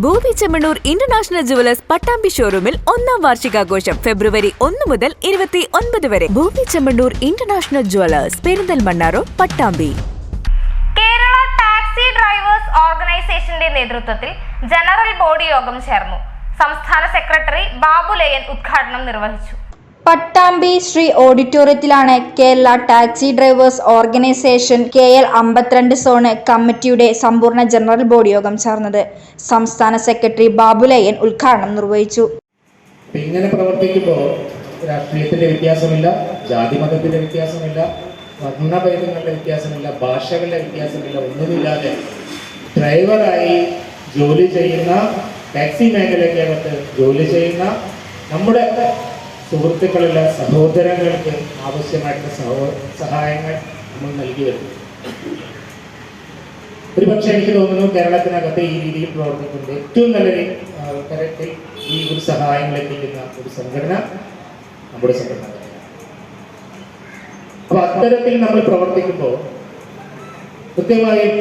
ഭൂമി Chemmanur international jewellers Pattambi ഷോറൂമിൽ ഒന്നാം വാർഷികാഘോഷം ഫെബ്രുവരി ഒന്ന് മുതൽ ഇരുപത്തി ഒൻപത് വരെ. ഭൂമി Chemmanur international jewellers Perinthalmanna road Pattambi. Kerala taxi drivers ഓർഗനൈസേഷന്റെ നേതൃത്വത്തിൽ ജനറൽ ബോഡി യോഗം ചേർന്നു. സംസ്ഥാന സെക്രട്ടറി ബാബുലയൻ ഉദ്ഘാടനം നിർവഹിച്ചു. പട്ടാമ്പി ശ്രീ ഓഡിറ്റോറിയത്തിലാണ് Kerala taxi drivers organisation K L അമ്പത്തിരണ്ട് സോണ് കമ്മിറ്റിയുടെ സമ്പൂർണ ജനറൽ ബോഡി യോഗം ചേർന്നത്. സംസ്ഥാന സെക്രട്ടറി ബാബുലയ്യൻ ഉദ്ഘാടനം നിർവഹിച്ചു. ഇങ്ങനെ പ്രവർത്തിക്കുമ്പോൾ രാഷ്ട്രീയത്തിന്റെ വ്യത്യാസമില്ല ജാതി മതത്തിന്റെ വ്യത്യാസമില്ല വർണഭേദങ്ങളുടെ വ്യത്യാസമില്ല ഭാഷകളുടെ വ്യത്യാസമില്ല ഒന്നുമില്ലാതെ ഡ്രൈവറായി ജോലി ചെയ്യുന്ന ടാക്സി മേഖലയ്ക്കകത്ത് ജോലി ചെയ്യുന്ന നമ്മുടെ സുഹൃത്തുക്കളുള്ള സഹോദരങ്ങൾക്ക് ആവശ്യമായിട്ടുള്ള സഹോ സഹായങ്ങൾ നമ്മൾ നൽകി വരുന്നു ഒരുപക്ഷെ എനിക്ക് തോന്നുന്നു കേരളത്തിനകത്ത് ഈ രീതിയിൽ പ്രവർത്തിക്കുന്നത് ഏറ്റവും നല്ല തരത്തിൽ ഈ ഒരു സഹായങ്ങൾ എത്തിക്കുന്ന ഒരു സംഘടന നമ്മുടെ സംഘടന. അപ്പൊ അത്തരത്തിൽ നമ്മൾ പ്രവർത്തിക്കുമ്പോൾ കൃത്യമായും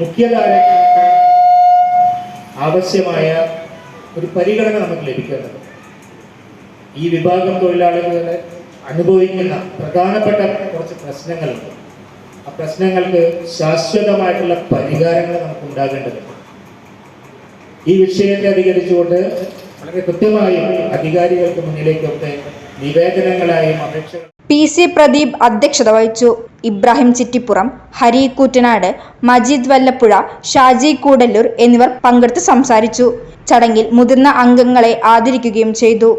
മുഖ്യധാര ആവശ്യമായ ഒരു പരിഗണന നമുക്ക് ലഭിക്കേണ്ടത് ഈ വിഭാഗം തൊഴിലാളികൾ അനുഭവിക്കുന്ന പ്രധാനപ്പെട്ട കുറച്ച് പ്രശ്നങ്ങളുണ്ട്. ആ പ്രശ്നങ്ങൾക്ക് ശാശ്വതമായിട്ടുള്ള പരിഹാരങ്ങൾ നമുക്ക് ഉണ്ടാകേണ്ടതുണ്ട് ഈ വിഷയത്തെ അധികരിച്ചുകൊണ്ട് വളരെ കൃത്യമായും അധികാരികൾക്ക് മുന്നിലേക്കൊക്കെ നിവേദനങ്ങളായും അപേക്ഷകൾ പി സി പ്രദീപ് അധ്യക്ഷത വഹിച്ചു. ഇബ്രാഹിം ചിറ്റിപ്പുറം ഹരി കൂറ്റനാട് മജീദ് വല്ലപ്പുഴ ഷാജി കൂടല്ലൂർ എന്നിവർ പങ്കെടുത്ത് സംസാരിച്ചു. ചടങ്ങിൽ മുതിർന്ന അംഗങ്ങളെ ആദരിക്കുകയും ചെയ്തു.